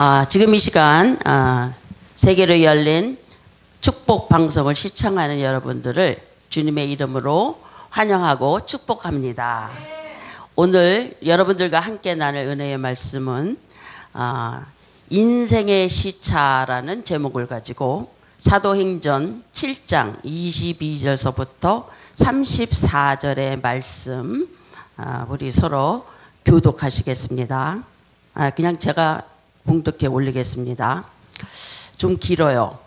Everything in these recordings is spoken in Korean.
아, 지금 이 시간 아, 세계로 열린 축복 방송을 시청하는 여러분들을 주님의 이름으로 환영하고 축복합니다. 오늘 여러분들과 함께 나눌 은혜의 말씀은 아, 인생의 시차라는 제목을 가지고 사도행전 7장 22절서부터 34절의 말씀 아, 우리 서로 교독하시겠습니다. 아, 그냥 제가 봉독해 올리겠습니다. 좀 길어요.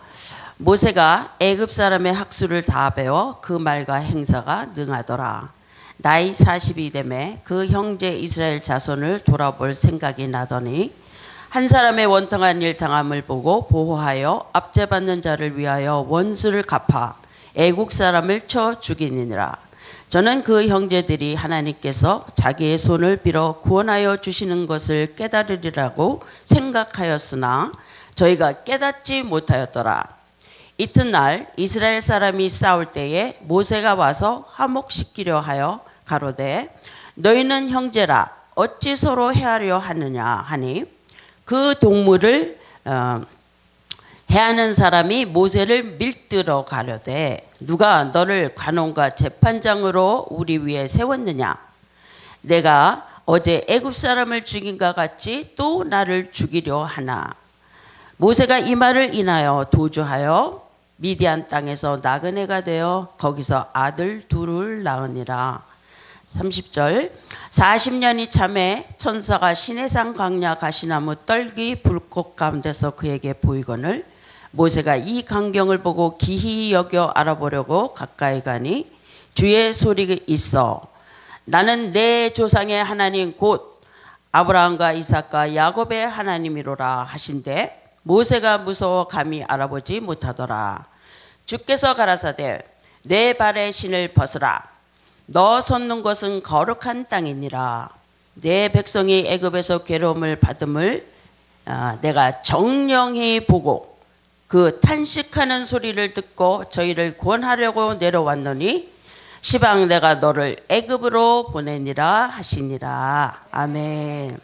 모세가 애굽 사람의 학수를 다 배워 그 말과 행사가 능하더라. 나이 40이 되매 그 형제 이스라엘 자손을 돌아볼 생각이 나더니 한 사람의 원통한 일 당함을 보고 보호하여 압제받는 자를 위하여 원수를 갚아 애국 사람을 쳐 죽이니라. 저는 그 형제들이 하나님께서 자기의 손을 빌어 구원하여 주시는 것을 깨달으리라고 생각하였으나 저희가 깨닫지 못하였더라. 이튿날 이스라엘 사람이 싸울 때에 모세가 와서 화목시키려 하여 가로되 너희는 형제라 어찌 서로 해하려 하느냐 하니 그 동물을 어, 해하는 사람이 모세를 밀들어 가려되 누가 너를 관원과 재판장으로 우리 위에 세웠느냐? 내가 어제 애굽 사람을 죽인과 같이 또 나를 죽이려 하나? 모세가 이 말을 인하여 도주하여 미디안 땅에서 나그네가 되어 거기서 아들 둘을 낳으니라. 30절 40년이 참에 천사가 시내산 광야 가시나무 떨기 불꽃 가운데서 그에게 보이거늘 모세가 이 광경을 보고 기히 여겨 알아보려고 가까이 가니 주의 소리가 있어. 나는 내 조상의 하나님 곧 아브라함과 이삭과 야곱의 하나님이로라 하신대 모세가 무서워 감히 알아보지 못하더라. 주께서 가라사대 내 발의 신을 벗으라. 너 섰는 것은 거룩한 땅이니라. 내 백성이 애굽에서 괴로움을 받음을 아, 내가 정령히 보고 그 탄식하는 소리를 듣고 저희를 구원하려고 내려왔노니 시방 내가 너를 애굽으로 보내니라 하시니라 아멘.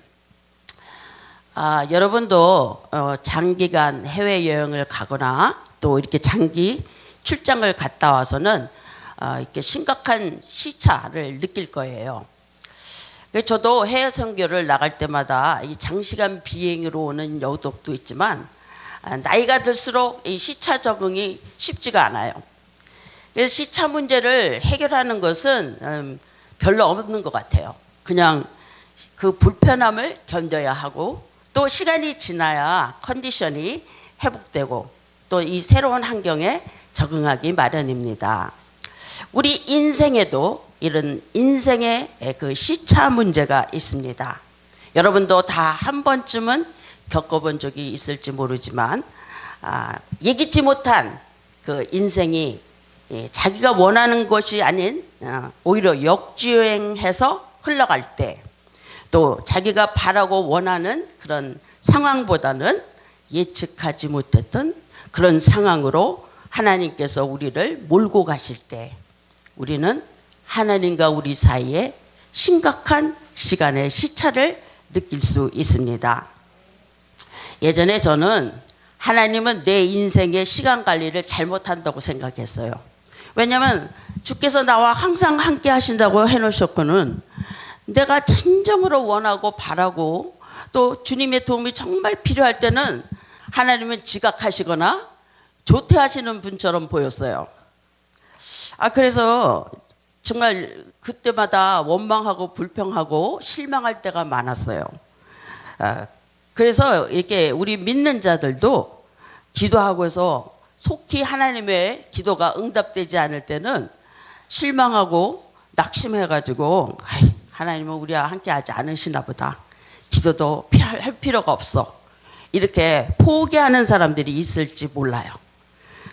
아 여러분도 어, 장기간 해외 여행을 가거나 또 이렇게 장기 출장을 갔다 와서는 어, 이렇게 심각한 시차를 느낄 거예요. 그래서 저도 해외 선교를 나갈 때마다 이 장시간 비행으로 오는 여독도 있지만 아, 나이가 들수록 이 시차 적응이 쉽지가 않아요. 그래서 시차 문제를 해결하는 것은 음, 별로 없는 것 같아요. 그냥 그 불편함을 견뎌야 하고 또 시간이 지나야 컨디션이 회복되고 또 이 새로운 환경에 적응하기 마련입니다. 우리 인생에도 이런 인생의 그 시차 문제가 있습니다. 여러분도 다 한 번쯤은 겪어본 적이 있을지 모르지만 아, 예기치 못한 그 인생이 예, 자기가 원하는 것이 아닌 어, 오히려 역주행해서 흘러갈 때 또 자기가 바라고 원하는 그런 상황보다는 예측하지 못했던 그런 상황으로 하나님께서 우리를 몰고 가실 때 우리는 하나님과 우리 사이에 심각한 시간의 시차를 느낄 수 있습니다. 예전에 저는 하나님은 내 인생의 시간 관리를 잘못한다고 생각했어요. 왜냐하면 주께서 나와 항상 함께 하신다고 해놓으셨거는 내가 진정으로 원하고 바라고 또 주님의 도움이 정말 필요할 때는 하나님은 지각하시거나 조퇴하시는 분처럼 보였어요. 아 그래서 정말 그때마다 원망하고 불평하고 실망할 때가 많았어요. 아, 그래서 이렇게 우리 믿는 자들도 기도하고 해서 속히 하나님의 기도가 응답되지 않을 때는 실망하고 낙심해가지고 하나님은 우리와 함께 하지 않으시나 보다. 기도도 할 필요가 없어. 이렇게 포기하는 사람들이 있을지 몰라요.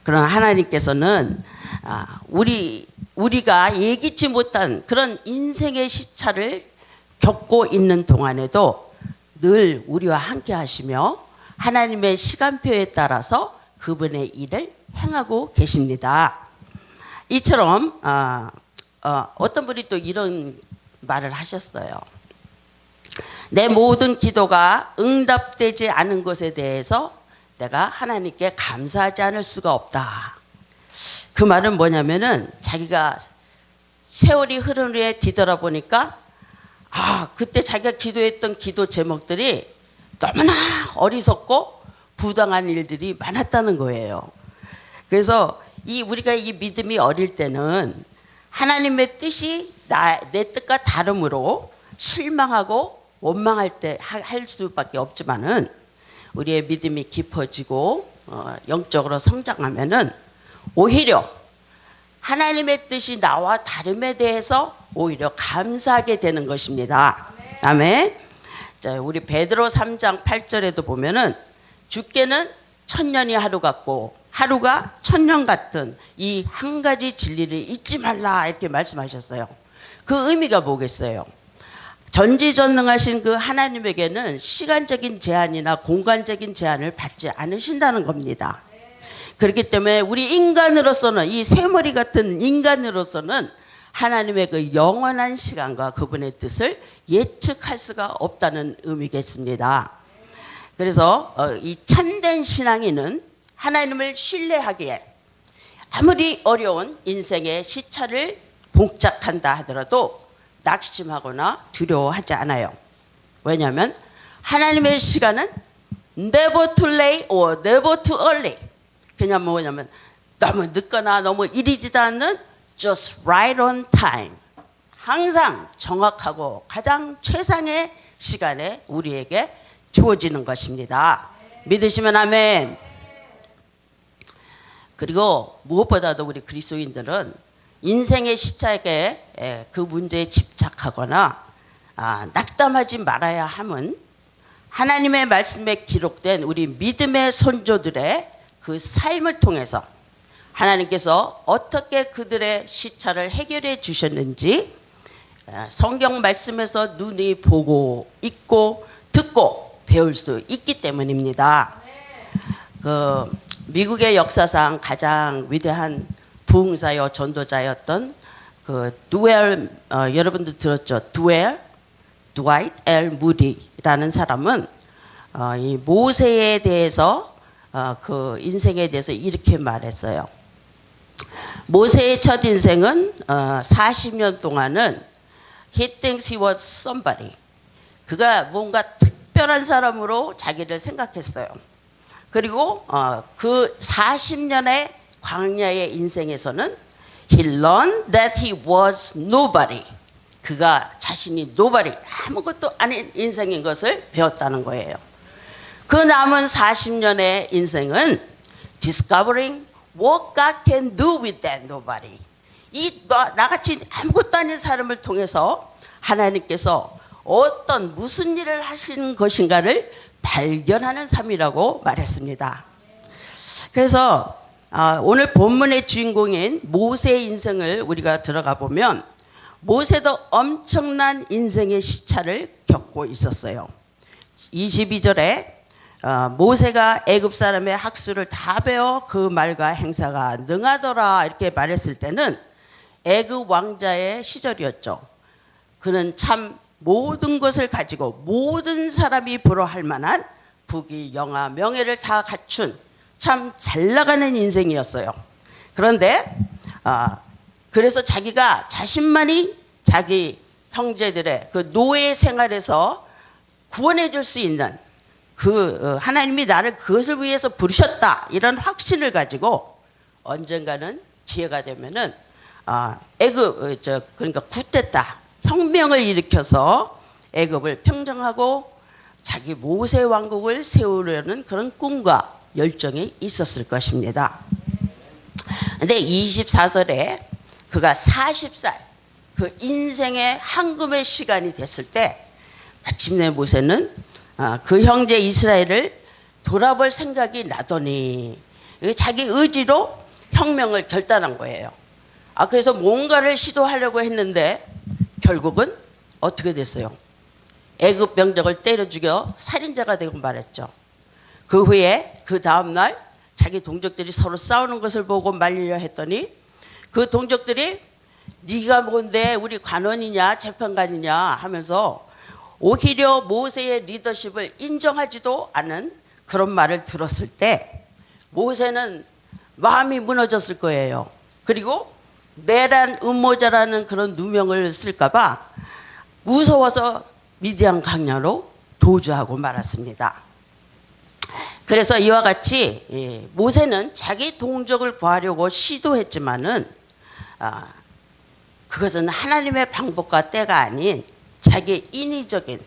그러나 하나님께서는 아, 우리 우리가 예기치 못한 그런 인생의 시차를 겪고 있는 동안에도 늘 우리와 함께 하시며 하나님의 시간표에 따라서 그분의 일을 행하고 계십니다. 이처럼 어, 어, 어 떤 분이 또 이런 말을 하셨어요. 내 모든 기도가 응답되지 않은 것에 대해서 내가 하나님께 감사하지 않을 수가 없다. 그 말은 뭐냐면은 자기가 세월이 흐른 후에 뒤돌아보니까 아, 그때 자기가 기도했던 기도 제목들이 너무나 어리석고 부당한 일들이 많았다는 거예요. 그래서 이 우리가 이 믿음이 어릴 때는 하나님의 뜻이 나, 내 뜻과 다름으로 실망하고 원망할 때 할 수밖에 없지만은 우리의 믿음이 깊어지고 어, 영적으로 성장하면은 오히려 하나님의 뜻이 나와 다름에 대해서 오히려 감사하게 되는 것입니다. 아멘. 자, 우리 베드로 3장 8절에도 보면은 주께는 천년이 하루 같고 하루가 천년 같은 이 한 가지 진리를 잊지 말라 이렇게 말씀하셨어요. 그 의미가 뭐겠어요? 전지전능하신 그 하나님에게는 시간적인 제한이나 공간적인 제한을 받지 않으신다는 겁니다. 그렇기 때문에 우리 인간으로서는 이 새머리 같은 인간으로서는 하나님의 그 영원한 시간과 그분의 뜻을 예측할 수가 없다는 의미겠습니다. 그래서 어, 이 참된 신앙인은 하나님을 신뢰하기에 아무리 어려운 인생의 시차를 봉착한다 하더라도 낙심하거나 두려워하지 않아요. 왜냐하면 하나님의 시간은 never too late or never too early. 그냥 뭐냐면 너무 늦거나 너무 이르지도 않는 just right on time. 항상 정확하고 가장 최상의 시간에 우리에게 주어지는 것입니다. 믿으시면 아멘. 그리고 무엇보다도 우리 그리스도인들은 인생의 시차에 에, 그 문제에 집착하거나 아, 낙담하지 말아야 함은 하나님의 말씀에 기록된 우리 믿음의 선조들의 그 삶을 통해서 하나님께서 어떻게 그들의 시차를 해결해 주셨는지 에, 성경 말씀에서 눈이 보고 있고 듣고 배울 수 있기 때문입니다. 그 미국의 역사상 가장 위대한 부흥사여 전도자였던 그 두엘 어, 여러분들 들었죠? 두엘 드와이트 엘 무디라는 사람은 어, 이 모세에 대해서 어, 그 인생에 대해서 이렇게 말했어요. 모세의 첫 인생은 어, 40년 동안은 he thinks he was somebody. 그가 뭔가 특별한 사람으로 자기를 생각했어요. 그리고 어, 그 40년의 광야의 인생에서는 he learned that he was nobody. 그가 자신이 nobody, 아무것도 아닌 인생인 것을 배웠다는 거예요. 그 남은 40년의 인생은 discovering what God can do with that nobody. 이 나- 나같이 아무것도 아닌 사람을 통해서 하나님께서 어떤 무슨 일을 하신 것인가를 발견하는 삶이라고 말했습니다. 그래서 아, 오늘 본문의 주인공인 모세의 인생을 우리가 들어가 보면 모세도 엄청난 인생의 시차를 겪고 있었어요. 22절에 어, 모세가 애굽 사람의 학수를 다 배워 그 말과 행사가 능하더라 이렇게 말했을 때는 애굽 왕자의 시절이었죠. 그는 참 모든 것을 가지고 모든 사람이 부러할 만한 부귀 영화 명예를 다 갖춘 참 잘 나가는 인생이었어요. 그런데 아, 그래서 자기가 자신만이 자기 형제들의 그 노예 생활에서 구원해 줄 수 있는 그 어, 하나님이 나를 그것을 위해서 부르셨다 이런 확신을 가지고 언젠가는 기회가 되면은 아, 애굽 어, 저 그러니까 구테타 혁명을 일으켜서 애굽을 평정하고 자기 모세 왕국을 세우려는 그런 꿈과 열정이 있었을 것입니다. 근데 24절에 그가 40살 그 인생의 한금의 시간이 됐을 때 마침내 모세는 아, 그 형제 이스라엘을 돌아볼 생각이 나더니 자기 의지로 혁명을 결단한 거예요. 아 그래서 뭔가를 시도하려고 했는데 결국은 어떻게 됐어요? 애굽 병적을 때려 죽여 살인자가 되고 말했죠. 그 후에 그 다음 날 자기 동족들이 서로 싸우는 것을 보고 말리려 했더니 그 동족들이 네가 뭔데 우리 관원이냐 재판관이냐 하면서 오히려 모세의 리더십을 인정하지도 않은 그런 말을 들었을 때 모세는 마음이 무너졌을 거예요. 그리고 내란 음모자라는 그런 누명을 쓸까봐 무서워서 미디안 강야로 도주하고 말았습니다. 그래서 이와 같이 예, 모세는 자기 동족을 구하려고 시도했지만은 아, 그것은 하나님의 방법과 때가 아닌 자기의 인위적인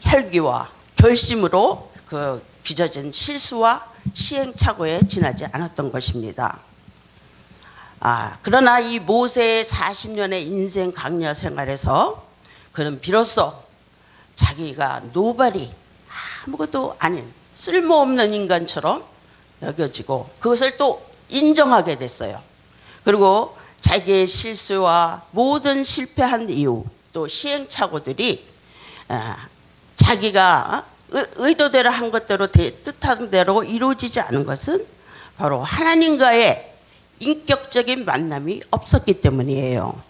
혈기와 결심으로 그 빚어진 실수와 시행착오에 지나지 않았던 것입니다. 아, 그러나 이 모세의 40년의 인생 강야 생활에서 그는 비로소 자기가 노발이 아무것도 아닌 쓸모없는 인간처럼 여겨지고 그것을 또 인정하게 됐어요. 그리고 자기의 실수와 모든 실패한 이유 또 시행착오들이 아, 자기가 의- 의도대로 한 것대로 대- 뜻한 대로 이루어지지 않은 것은 바로 하나님과의 인격적인 만남이 없었기 때문이에요.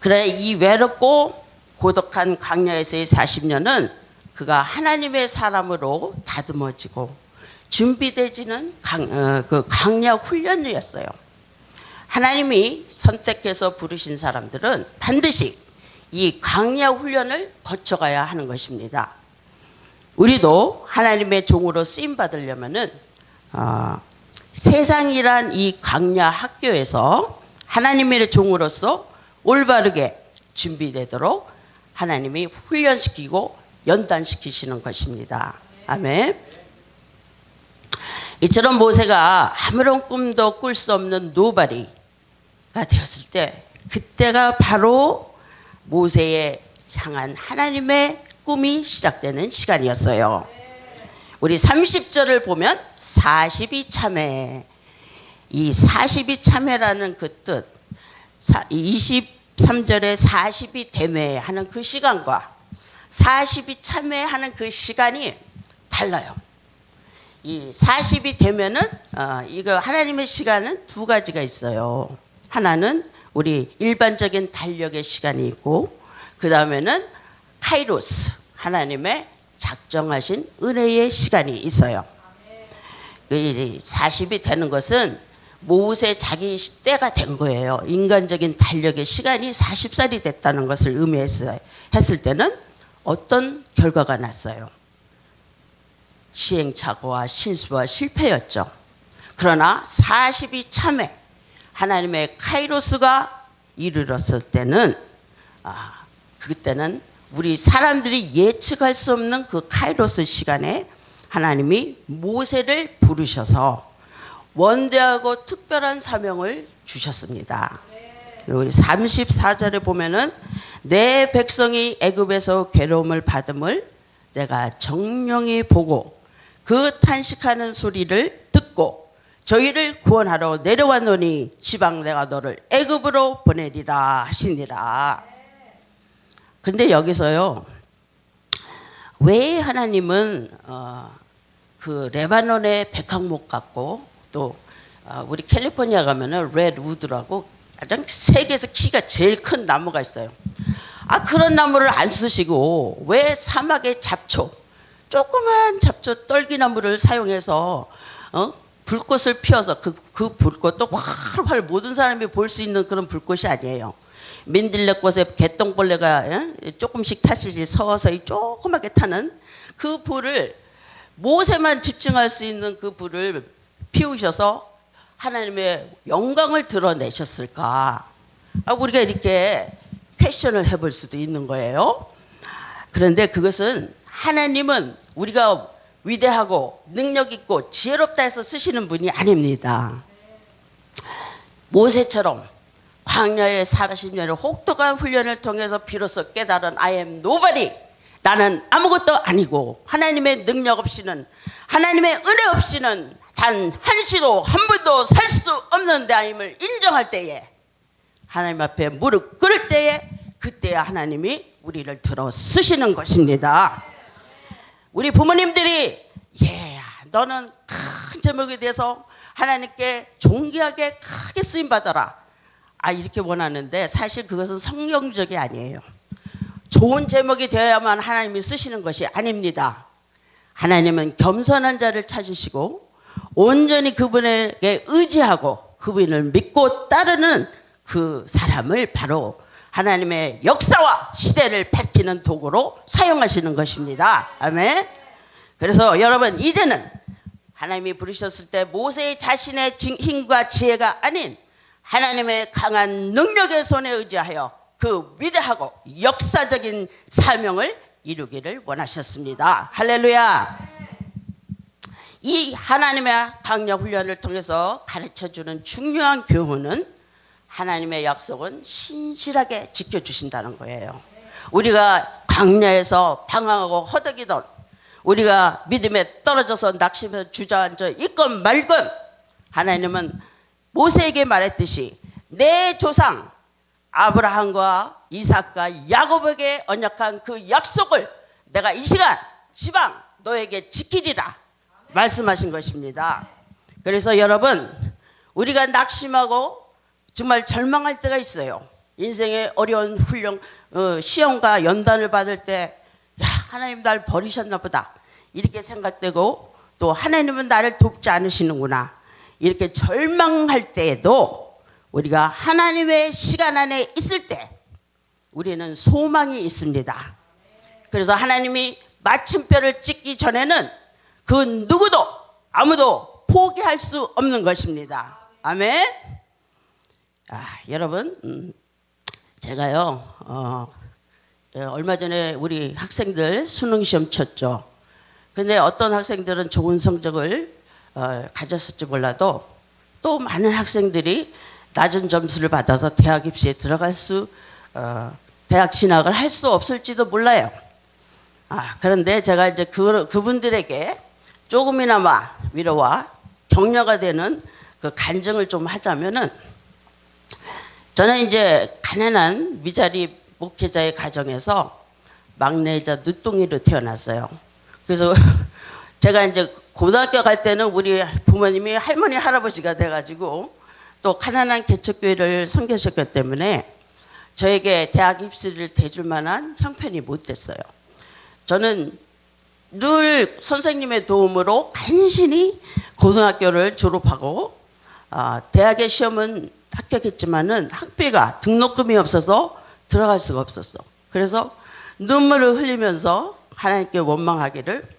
그래 이 외롭고 고독한 강야에서의 40년은 그가 하나님의 사람으로 다듬어지고 준비되지는 강, 어, 그 강야 훈련이었어요. 하나님이 선택해서 부르신 사람들은 반드시 이 강야 훈련을 거쳐가야 하는 것입니다. 우리도 하나님의 종으로 쓰임 받으려면은 어, 세상이란 이 강야 학교에서 하나님의 종으로서 올바르게 준비되도록 하나님이 훈련시키고 연단시키시는 것입니다. 아멘. 이처럼 모세가 아무런 꿈도 꿀 수 없는 노바리가 되었을 때 그때가 바로 모세의 향한 하나님의 꿈이 시작되는 시간이었어요. 우리 30절을 보면 42참회 이 42참회라는 그 뜻, 23절에 40이 대매하는 그 시간과 40이 참회하는 그 시간이 달라요. 이 40이 되면은 어, 이거 하나님의 시간은 두 가지가 있어요. 하나는 우리 일반적인 달력의 시간이 있고 그 다음에는 카이로스 하나님의 작정하신 은혜의 시간이 있어요. 그 40이 되는 것은 모세 자기 때가 된 거예요. 인간적인 달력의 시간이 40살이 됐다는 것을 의미했을 때는 어떤 결과가 났어요. 시행착오와 실수와 실패였죠. 그러나 40이 참에 하나님의 카이로스가 이르렀을 때는 아, 그때는 우리 사람들이 예측할 수 없는 그 카이로스 시간에 하나님이 모세를 부르셔서 원대하고 특별한 사명을 주셨습니다. 우리 34절에 보면은 내 백성이 애굽에서 괴로움을 받음을 내가 정령히 보고 그 탄식하는 소리를 저희를 구원하러 내려왔노니 지방 내가 너를 애굽으로 보내리라 하시니라. 근데 여기서요. 왜 하나님은 어, 그 레바논의 백항목 같고 또 어, 우리 캘리포니아 가면은 레드 우드라고 가장 세계에서 키가 제일 큰 나무가 있어요. 아 그런 나무를 안 쓰시고 왜 사막의 잡초 조그만 잡초 떨기나무를 사용해서 어? 불꽃을 피워서 그, 그 불꽃도 활활 모든 사람이 볼 수 있는 그런 불꽃이 아니에요. 민들레꽃에 개똥벌레가 예? 조금씩 타시지 서서히 조그맣게 타는 그 불을 모세만 집중할 수 있는 그 불을 피우셔서 하나님의 영광을 드러내셨을까? 아, 우리가 이렇게 퀘션을 해볼 수도 있는 거예요. 그런데 그것은 하나님은 우리가 위대하고 능력 있고 지혜롭다 해서 쓰시는 분이 아닙니다. 모세처럼 광야의 40년의 혹독한 훈련을 통해서 비로소 깨달은 I am nobody. 나는 아무것도 아니고 하나님의 능력 없이는 하나님의 은혜 없이는 단 한시도 한 분도 살 수 없는 자임을 인정할 때에 하나님 앞에 무릎 꿇을 때에 그때야 하나님이 우리를 들어 쓰시는 것입니다. 우리 부모님들이 예, 너는 큰 제목이 돼서 하나님께 존귀하게 크게 쓰임 받아라. 아 이렇게 원하는데 사실 그것은 성경적이 아니에요. 좋은 제목이 되어야만 하나님이 쓰시는 것이 아닙니다. 하나님은 겸손한 자를 찾으시고 온전히 그분에게 의지하고 그분을 믿고 따르는 그 사람을 바로 하나님의 역사와 시대를 밝히는 도구로 사용하시는 것입니다. 아멘. 그래서 여러분 이제는 하나님이 부르셨을 때 모세의 자신의 진- 힘과 지혜가 아닌 하나님의 강한 능력의 손에 의지하여 그 위대하고 역사적인 사명을 이루기를 원하셨습니다. 할렐루야. 이 하나님의 강력 훈련을 통해서 가르쳐 주는 중요한 교훈은 하나님의 약속은 신실하게 지켜주신다는 거예요. 우리가 광야에서 방황하고 허덕이던 우리가 믿음에 떨어져서 낙심해서 주저앉아 있건 말건 하나님은 모세에게 말했듯이 내 조상 아브라함과 이삭과 야곱에게 언약한 그 약속을 내가 이 시간 지방 너에게 지키리라 말씀하신 것입니다. 그래서 여러분 우리가 낙심하고 정말 절망할 때가 있어요. 인생의 어려운 훈련 어, 시험과 연단을 받을 때 야, 하나님 날 버리셨나 보다 이렇게 생각되고 또 하나님은 나를 돕지 않으시는구나 이렇게 절망할 때에도 우리가 하나님의 시간 안에 있을 때 우리는 소망이 있습니다. 그래서 하나님이 마침표를 찍기 전에는 그 누구도 아무도 포기할 수 없는 것입니다. 아멘. 아, 여러분, 음, 제가요, 어, 예, 얼마 전에 우리 학생들 수능 시험 쳤죠. 근데 어떤 학생들은 좋은 성적을 어, 가졌을지 몰라도 또 많은 학생들이 낮은 점수를 받아서 대학 입시에 들어갈 수, 어, 대학 진학을 할 수 없을지도 몰라요. 아, 그런데 제가 이제 그, 그분들에게 조금이나마 위로와 격려가 되는 그 간증을 좀 하자면은 저는 이제 가난한 미자리 목회자의 가정에서 막내자 늦둥이로 태어났어요. 그래서 제가 이제 고등학교 갈 때는 우리 부모님이 할머니 할아버지가 돼가지고 또 가난한 개척교회를 섬기셨기 때문에 저에게 대학 입시를 대줄 만한 형편이 못 됐어요. 저는 늘 선생님의 도움으로 간신히 고등학교를 졸업하고 아, 대학의 시험은 합격했지만은 학비가 등록금이 없어서 들어갈 수가 없었어. 그래서 눈물을 흘리면서 하나님께 원망하기를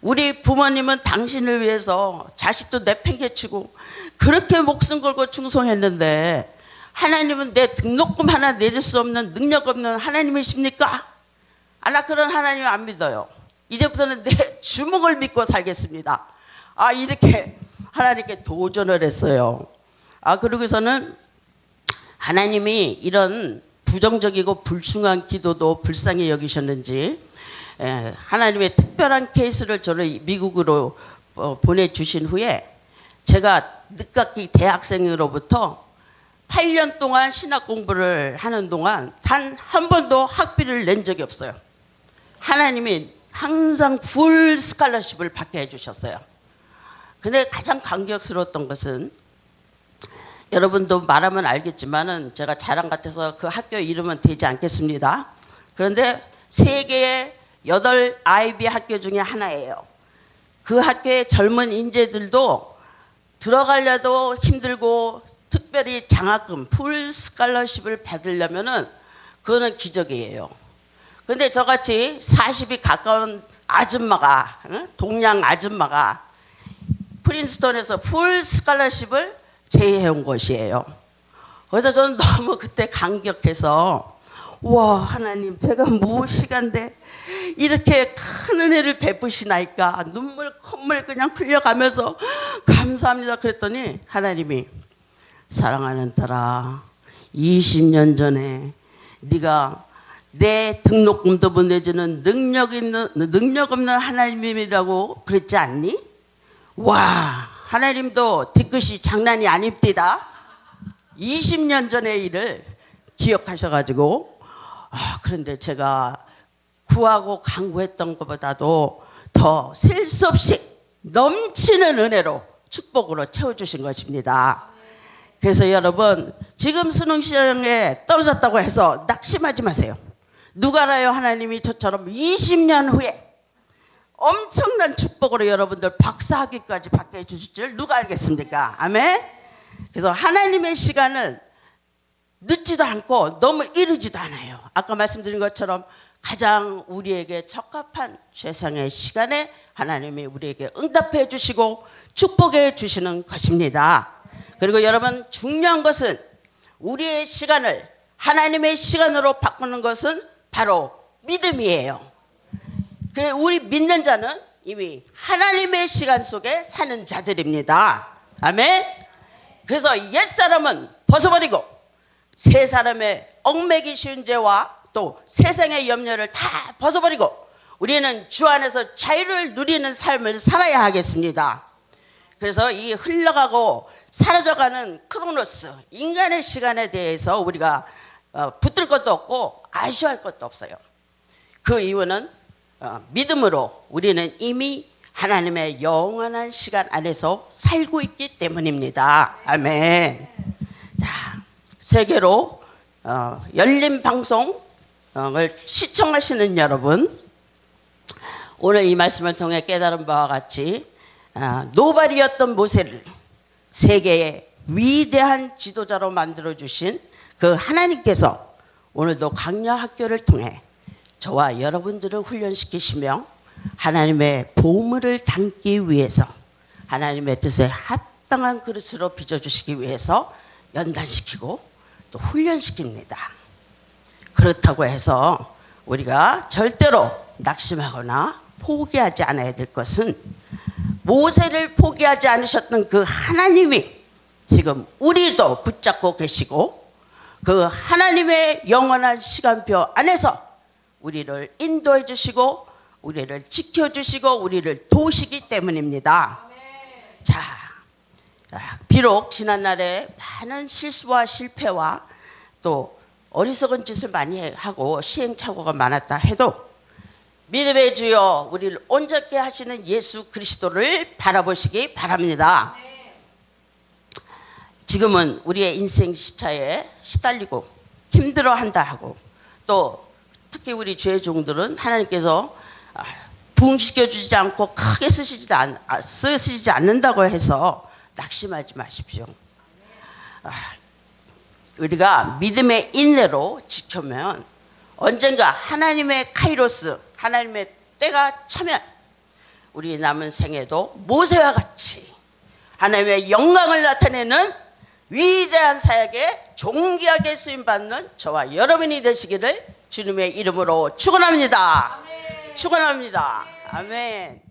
우리 부모님은 당신을 위해서 자식도 내팽개치고 그렇게 목숨 걸고 충성했는데 하나님은 내 등록금 하나 내줄 수 없는 능력 없는 하나님이십니까? 아, 나 그런 하나님 안 믿어요. 이제부터는 내 주먹을 믿고 살겠습니다. 아, 이렇게 하나님께 도전을 했어요. 아, 그러고서는 하나님이 이런 부정적이고 불순한 기도도 불쌍히 여기셨는지 에, 하나님의 특별한 케이스를 저를 미국으로 어, 보내주신 후에 제가 늦깎이 대학생으로부터 8년 동안 신학 공부를 하는 동안 단 한 번도 학비를 낸 적이 없어요. 하나님이 항상 풀 스칼러십을 받게 해주셨어요. 근데 가장 감격스러웠던 것은 여러분도 말하면 알겠지만은 제가 자랑 같아서 그 학교 이름은 되지 않겠습니다. 그런데 세계의 여덟 아이비 학교 중에 하나예요. 그 학교의 젊은 인재들도 들어가려도 힘들고 특별히 장학금, 풀 스칼러십을 받으려면은 그거는 기적이에요. 근데 저같이 40이 가까운 아줌마가, 응? 동양 아줌마가 프린스턴에서 풀 스칼러십을 제의해온 것이에요. 그래서 저는 너무 그때 감격해서 와 하나님 제가 무엇이간데 이렇게 큰 은혜를 베푸시나이까 눈물 콧물 그냥 흘려가면서 감사합니다 그랬더니 하나님이 사랑하는 딸아 20년 전에 네가 내 등록금도 못 내주는 능력 있는 능력 없는 하나님이라고 그랬지 않니? 와 하나님도 뒤끝이 장난이 아닙니다. 20년 전의 일을 기억하셔가지고 아, 그런데 제가 구하고 강구했던 것보다도 더 셀 수 없이 넘치는 은혜로 축복으로 채워주신 것입니다. 그래서 여러분 지금 수능 시험에 떨어졌다고 해서 낙심하지 마세요. 누가 알아요? 하나님이 저처럼 20년 후에 엄청난 축복으로 여러분들 박사학위까지 받게 해주실 줄 누가 알겠습니까? 아멘? 그래서 하나님의 시간은 늦지도 않고 너무 이르지도 않아요. 아까 말씀드린 것처럼 가장 우리에게 적합한 최상의 시간에 하나님이 우리에게 응답해 주시고 축복해 주시는 것입니다. 그리고 여러분 중요한 것은 우리의 시간을 하나님의 시간으로 바꾸는 것은 바로 믿음이에요. 그래 우리 믿는 자는 이미 하나님의 시간 속에 사는 자들입니다. 아멘. 그래서 옛 사람은 벗어버리고 새 사람의 얽매기 쉬운 죄와 또 세상의 염려를 다 벗어버리고 우리는 주 안에서 자유를 누리는 삶을 살아야 하겠습니다. 그래서 이 흘러가고 사라져가는 크로노스 인간의 시간에 대해서 우리가 어, 붙들 것도 없고 아쉬워할 것도 없어요. 그 이유는 어, 믿음으로 우리는 이미 하나님의 영원한 시간 안에서 살고 있기 때문입니다. 아멘. 자, 세계로 어, 열린 방송을 시청하시는 여러분, 오늘 이 말씀을 통해 깨달은 바와 같이 아, 노발이었던 모세를 세계의 위대한 지도자로 만들어 주신 그 하나님께서 오늘도 강야 학교를 통해 저와 여러분들을 훈련시키시며 하나님의 보물을 담기 위해서 하나님의 뜻에 합당한 그릇으로 빚어주시기 위해서 연단시키고 또 훈련시킵니다. 그렇다고 해서 우리가 절대로 낙심하거나 포기하지 않아야 될 것은 모세를 포기하지 않으셨던 그 하나님이 지금 우리도 붙잡고 계시고 그 하나님의 영원한 시간표 안에서 우리를 인도해 주시고 우리를 지켜 주시고 우리를 도우시기 때문입니다. 자, 아, 비록 지난날에 많은 실수와 실패와 또 어리석은 짓을 많이 하고 시행착오가 많았다 해도 믿음의 주여 우리를 온전케 하시는 예수 그리스도를 바라보시기 바랍니다. 지금은 우리의 인생 시차에 시달리고 힘들어한다 하고 또 특히 우리 죄 종들은 하나님께서 아, 부흥시켜 주지 않고 크게 쓰시지 않, 아, 쓰시지 않는다고 해서 낙심하지 마십시오. 아, 우리가 믿음의 인내로 지켜면 언젠가 하나님의 카이로스, 하나님의 때가 차면 우리 남은 생에도 모세와 같이 하나님의 영광을 나타내는 위대한 사역에 존귀하게 쓰임 받는 저와 여러분이 되시기를 주님의 이름으로 축원합니다. 축원합니다. 아멘.